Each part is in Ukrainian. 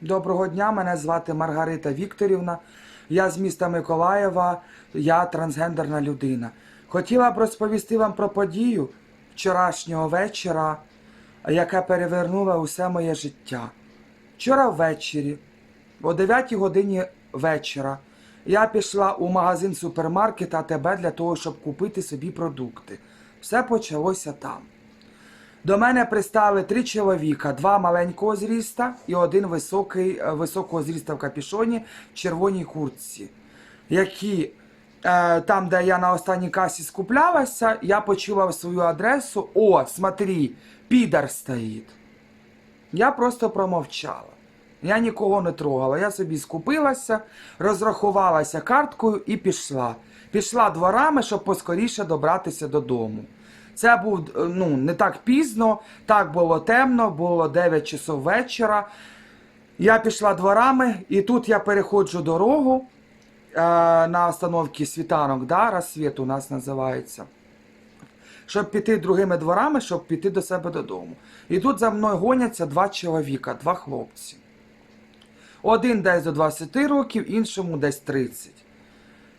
Доброго дня, мене звати Маргарита Вікторівна. Я з міста Миколаєва, я трансгендерна людина. Хотіла б розповісти вам про подію вчорашнього вечора, яка перевернула усе моє життя. Вчора ввечері, о 9 годині вечора, я пішла у магазин супермаркет АТБ для того, щоб купити собі продукти. Все почалося там. До мене пристали три чоловіка: два маленького зріста і один високий, е, високого зріста в капішоні в червоній куртці, які е, там, де я на останній касі скуплялася, я почула свою адресу: О, смотри, підар стоїть. Я просто промовчала. Я нікого не трогала. Я собі скупилася, розрахувалася карткою і пішла. Пішла дворами, щоб поскоріше добратися додому. Це був е, ну, не так пізно, так було темно, було 9 часов вечора. Я пішла дворами, і тут я переходжу дорогу е, на остановці світанок, да, розсвіт у нас називається щоб піти другими дворами, щоб піти до себе додому. І тут за мною гоняться два чоловіка, два хлопці. Один десь до 20 років, іншому десь 30.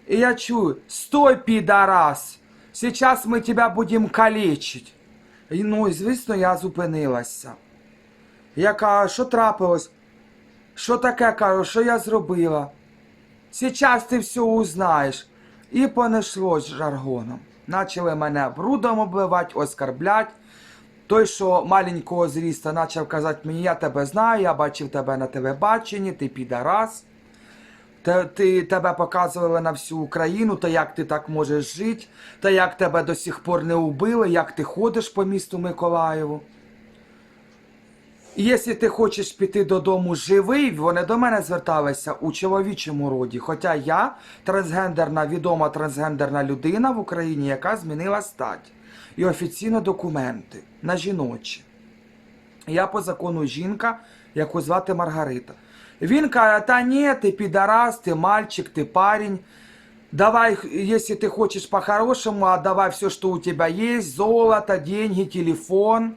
І я чую: стой, підарас! Сейчас ми тебе будемо калечить. І, ну, і звісно, я зупинилася. Я кажу, що трапилось? Що таке кажу, що я зробила? Сейчас ти все узнаєш. І понеслось жаргоном. Начали мене брудом обливати, оскарблять. Той, що маленького зріста, почав казати мені, я тебе знаю, я бачив тебе на телебаченні, ти підарас. Те- ти, тебе показували на всю Україну, та як ти так можеш жити, та як тебе до сих пор не убили, як ти ходиш по місту Миколаєву. І якщо ти хочеш піти додому живий, вони до мене зверталися у чоловічому роді. Хоча я трансгендерна, відома трансгендерна людина в Україні, яка змінила стать і офіційно документи на жіночі. Я по закону жінка, яку звати Маргарита. Він каже, та ні, ти підарас, ти мальчик, ти парень. Давай, если ты хочешь по-хорошему, отдавай все, что у тебя есть, золото, деньги, телефон,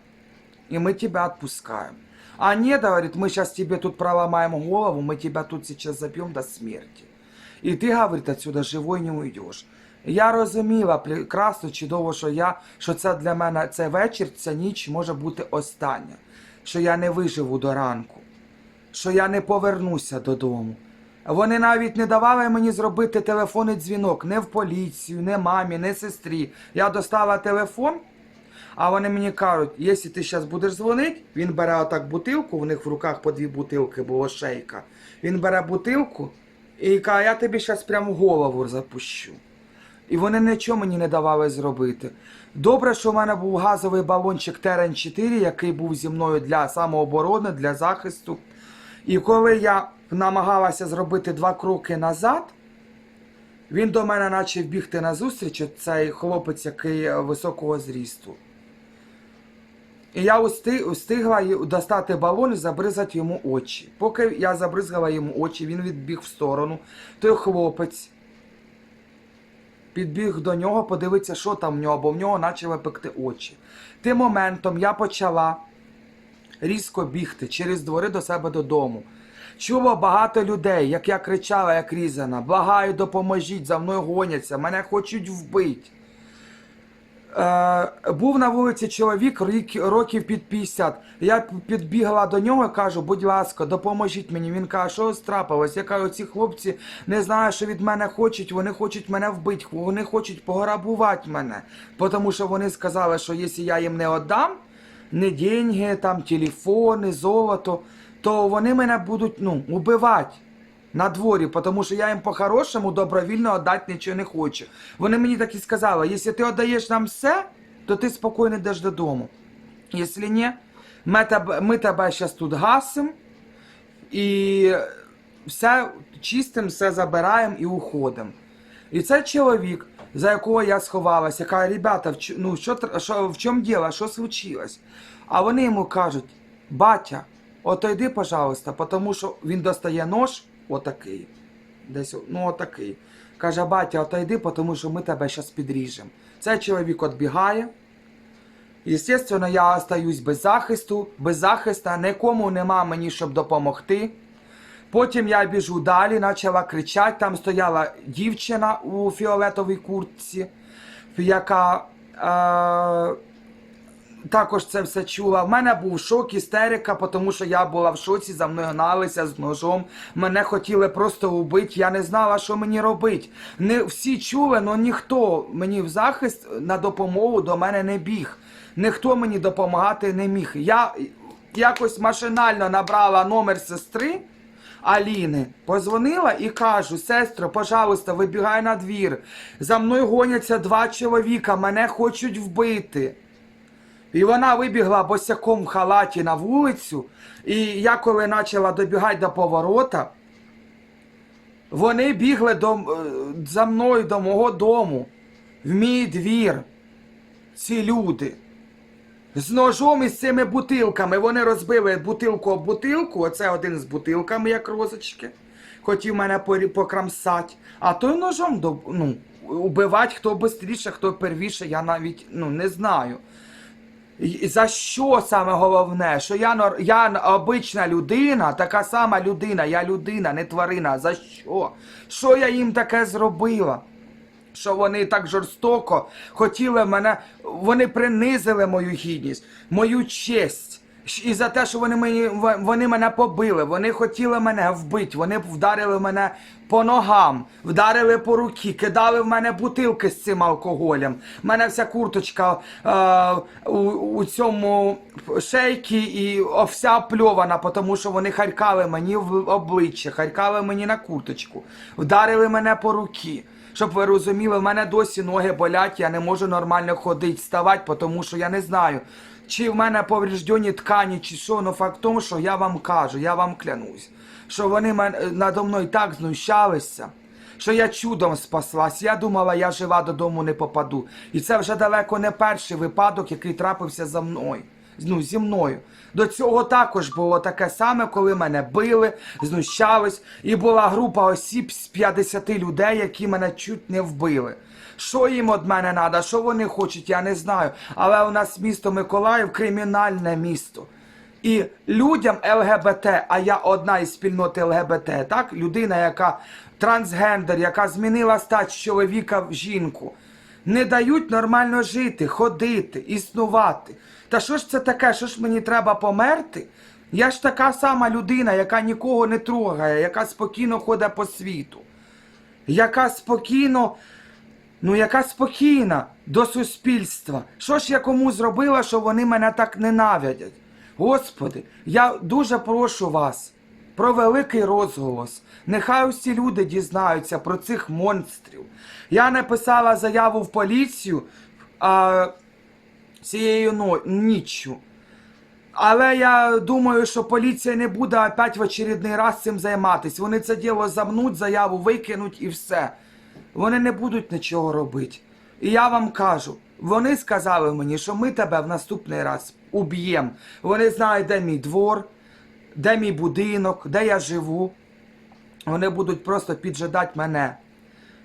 и мы тебя отпускаем. А нет, говорит, мы сейчас тебе тут проломаем голову, мы тебя тут сейчас забьем до смерти. І ти, говорить, отсюда живой не уйдеш. Я розуміла прекрасно, чудово, що я, що це для мене цей вечір, ця ніч може бути остання, що я не виживу до ранку, що я не повернуся додому. Вони навіть не давали мені зробити телефонний дзвінок не в поліцію, не мамі, не сестрі. Я достала телефон, а вони мені кажуть, якщо ти зараз будеш дзвонити, він бере отак бутилку, в них в руках по дві бутилки було шейка. Він бере бутилку і каже, я тобі зараз прямо голову запущу. І вони нічого мені не давали зробити. Добре, що в мене був газовий балончик Терен 4, який був зі мною для самооборони, для захисту. І коли я намагалася зробити два кроки назад, він до мене почав бігти назустріч, цей хлопець, який високого зрісту. І я встигла достати балон і забризати йому очі. Поки я забризгала йому очі, він відбіг в сторону. Той хлопець підбіг до нього, подивитися, що там в нього, бо в нього почали пекти очі. Тим моментом я почала різко бігти через двори до себе додому. Чуло багато людей, як я кричала, як різана. Благаю, допоможіть, за мною гоняться, мене хочуть вбити. Е, був на вулиці чоловік рік, років під 50. Я підбігла до нього і кажу, будь ласка, допоможіть мені. Він каже, що трапилось? Я кажу, ці хлопці не знаю, що від мене хочуть, вони хочуть мене вбити, вони хочуть пограбувати мене. Тому що вони сказали, що якщо я їм не віддам, не деньги, там, телефони, золото, то вони мене будуть ну, убивати на дворі, тому що я їм по-хорошому добровільно віддати нічого не хочу. Вони мені так і сказали, якщо ти віддаєш нам все, то ти спокійно йдеш додому. Якщо ні, ми тебе, ми тебе зараз тут гасимо і все чистим, все забираємо і уходимо. І цей чоловік, за якого я сховалася, каже, ребята, ну, що, що, в чому діло, що случилось? А вони йому кажуть, батя, отойди, пожалуйста, тому що він достає нож, отакий, десь, ну отакий. Каже, батя, отойди, тому що ми тебе зараз підріжемо. Цей чоловік відбігає. Естественно, я остаюсь без захисту, без захиста, нікому нема мені, щоб допомогти. Потім я біжу далі, почала кричати. Там стояла дівчина у фіолетовій куртці, яка е, також це все чула. В мене був шок, істерика, тому що я була в шоці, за мною гналися з ножом. Мене хотіли просто убити. Я не знала, що мені робити. Не всі чули, але ніхто мені в захист на допомогу до мене не біг. Ніхто мені допомагати не міг. Я якось машинально набрала номер сестри. Аліни позвонила і кажу: сестро, пожалуйста, вибігай на двір. За мною гоняться два чоловіка, мене хочуть вбити. І вона вибігла босяком в халаті на вулицю. І я коли почала добігати до поворота, вони бігли до, е, за мною до мого дому, в мій двір. Ці люди. З ножом і з цими бутилками. Вони розбили бутилку об бутилку. Оце один з бутилками, як розочки. Хотів мене покрамсать. А той ножом до, ну, убивати хто швидше, хто первіше, я навіть ну, не знаю. І За що саме головне? Що я, я обична людина, така сама людина, я людина, не тварина. За що? Що я їм таке зробила? Що вони так жорстоко хотіли мене, вони принизили мою гідність, мою честь. І за те, що вони мені вони мене побили, вони хотіли мене вбити, вони вдарили мене по ногам, вдарили по руки, кидали в мене бутилки з цим алкоголем. У мене вся курточка е, у, у цьому шейкі і вся опльована, тому що вони харкали мені в обличчя, харкали мені на курточку, вдарили мене по руки. Щоб ви розуміли, в мене досі ноги болять, я не можу нормально ходити, ставати, тому що я не знаю, чи в мене повреждені ткані, чи що, ну факт в тому, що я вам кажу, я вам клянусь, що вони надо мною так знущалися, що я чудом спаслась. Я думала, я жива додому не попаду. І це вже далеко не перший випадок, який трапився за мною. Ну, зі мною. До цього також було таке саме, коли мене били, знущались, і була група осіб з 50 людей, які мене чуть не вбили. Що їм від мене треба, що вони хочуть, я не знаю. Але у нас місто Миколаїв кримінальне місто. І людям ЛГБТ, а я одна із спільноти ЛГБТ, так? Людина, яка трансгендер, яка змінила стать чоловіка в жінку, не дають нормально жити, ходити, існувати. Та що ж це таке? Що ж мені треба померти? Я ж така сама людина, яка нікого не трогає, яка спокійно ходить по світу, яка спокійно Ну, яка спокійна до суспільства. Що ж я кому зробила, що вони мене так ненавидять? Господи, я дуже прошу вас про великий розголос. Нехай усі люди дізнаються про цих монстрів. Я написала заяву в поліцію а, цією ніччю. Але я думаю, що поліція не буде опять в очередний раз цим займатися. Вони це діло замнуть, заяву викинуть і все. Вони не будуть нічого робити. І я вам кажу, вони сказали мені, що ми тебе в наступний раз уб'ємо. Вони знають, де мій двор, де мій будинок, де я живу. Вони будуть просто піджидати мене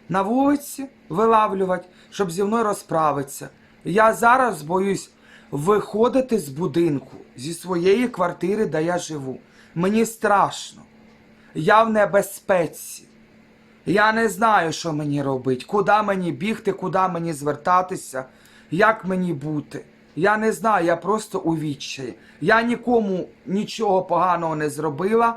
на вулиці, вилавлювати, щоб зі мною розправитися. Я зараз боюсь виходити з будинку, зі своєї квартири, де я живу. Мені страшно. Я в небезпеці. Я не знаю, що мені робити, куди мені бігти, куди мені звертатися, як мені бути. Я не знаю, я просто у відчаї. Я нікому нічого поганого не зробила.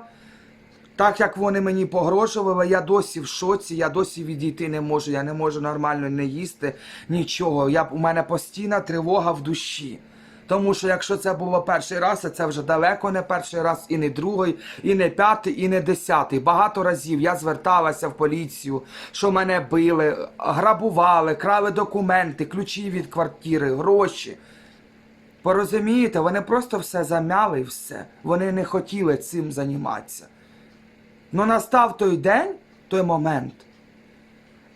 Так як вони мені погрожували, я досі в шоці, я досі відійти не можу, я не можу нормально не їсти нічого. Я, у мене постійна тривога в душі. Тому що якщо це було перший раз, а це вже далеко не перший раз, і не другий, і не п'ятий, і не десятий. Багато разів я зверталася в поліцію, що мене били, грабували, крали документи, ключі від квартири, гроші. Порозумієте, вони просто все замяли все. Вони не хотіли цим займатися. Ну настав той день, той момент.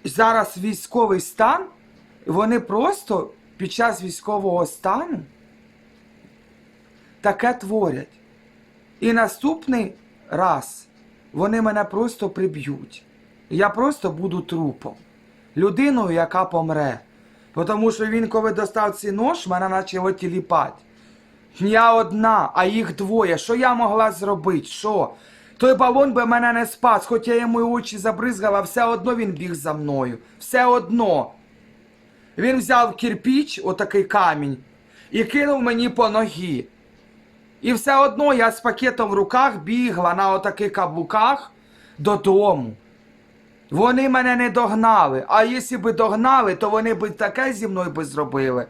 Зараз військовий стан, вони просто під час військового стану таке творять. І наступний раз вони мене просто приб'ють. Я просто буду трупом. Людиною, яка помре. Тому що він, коли достав цей нож, мене почало тіліпати. Я одна, а їх двоє. Що я могла зробити? Що? Той балон би мене не спас, хоч я йому очі забризгала, все одно він біг за мною. Все одно. Він взяв кирпіч, отакий камінь, і кинув мені по ногі. І все одно я з пакетом в руках бігла на отаких каблуках додому. Вони мене не догнали. А якщо б догнали, то вони б таке зі мною би зробили.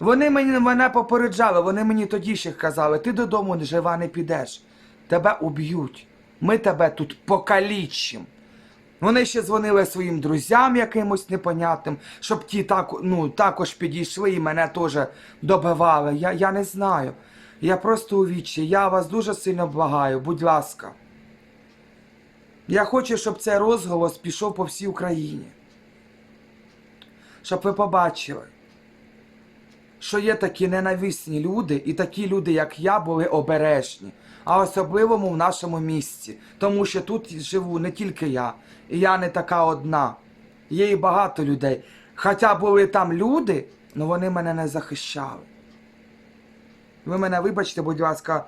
Вони мені, мене попереджали, вони мені тоді ще казали, ти додому жива не підеш. Тебе уб'ють. Ми тебе тут покалічимо. Вони ще дзвонили своїм друзям якимось непонятним, щоб ті так, ну, також підійшли і мене теж добивали. Я, я не знаю. Я просто у вічі. Я вас дуже сильно благаю, будь ласка. Я хочу, щоб цей розголос пішов по всій Україні. Щоб ви побачили, що є такі ненависні люди, і такі люди, як я, були обережні, а особливо в нашому місті. Тому що тут живу не тільки я, і я не така одна. Є і багато людей. Хоча були там люди, але вони мене не захищали. Ви мене вибачте, будь ласка,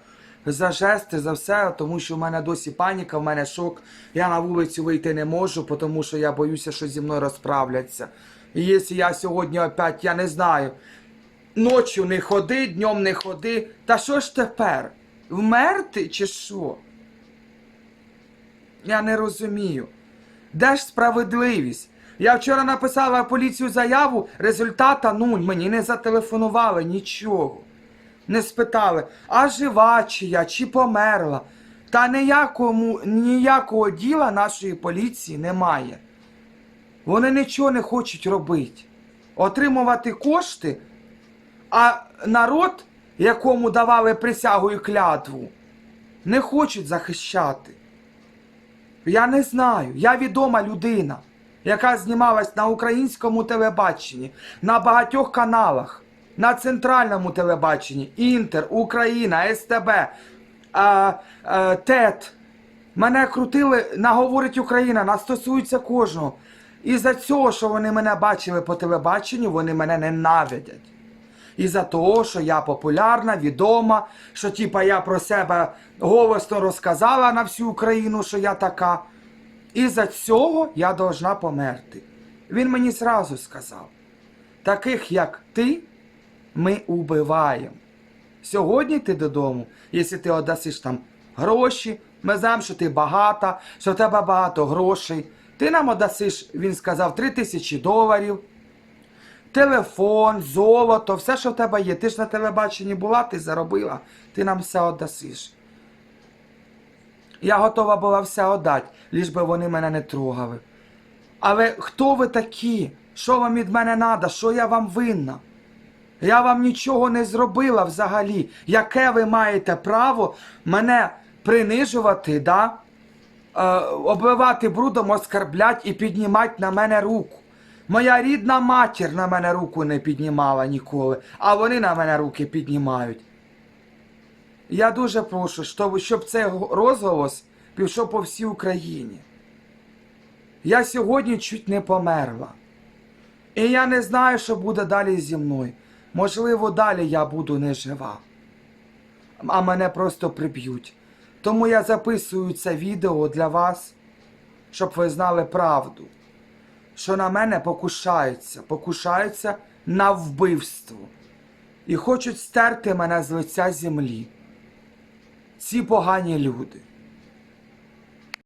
за жести, за все, тому що в мене досі паніка, в мене шок. Я на вулицю вийти не можу, тому що я боюся, що зі мною розправляться. І якщо я сьогодні опять, я не знаю, ночі не ходи, днем не ходи, та що ж тепер? Вмерти чи що? Я не розумію. Де ж справедливість? Я вчора написала поліцію заяву, результата нуль, мені не зателефонували нічого. Не спитали, а жива чи я, чи померла. Та ніякому, ніякого діла нашої поліції немає. Вони нічого не хочуть робити. Отримувати кошти, а народ, якому давали присягу і клятву, не хочуть захищати. Я не знаю. Я відома людина, яка знімалась на українському телебаченні, на багатьох каналах, на центральному телебаченні, Інтер, Україна, СТБ, а, а, ТЕТ. Мене крутили, наговорить Україна, нас стосується кожного. І за цього, що вони мене бачили по телебаченню, вони мене ненавидять. І за того, що я популярна, відома, що типа я про себе голосно розказала на всю Україну, що я така. І за цього я должна померти. Він мені зразу сказав: таких як ти, ми убиваємо. Сьогодні ти додому, якщо ти одасиш там гроші, ми знаємо, що ти багата, що в тебе багато грошей. Ти нам одасиш, він сказав, 3 тисячі доларів телефон, золото, все, що в тебе є. Ти ж на телебаченні була, ти заробила, ти нам все отдасиш. Я готова була все отдати, ліж би вони мене не трогали. Але хто ви такі? Що вам від мене треба? Що я вам винна? Я вам нічого не зробила взагалі. Яке ви маєте право мене принижувати, да? е, обливати брудом, оскарблять і піднімати на мене руку? Моя рідна матір на мене руку не піднімала ніколи, а вони на мене руки піднімають. Я дуже прошу, щоб, щоб цей розголос пішов по всій Україні. Я сьогодні чуть не померла. І я не знаю, що буде далі зі мною. Можливо, далі я буду не жива. А мене просто приб'ють. Тому я записую це відео для вас, щоб ви знали правду що на мене покушаються, покушаються на вбивство і хочуть стерти мене з лиця землі. Ці погані люди.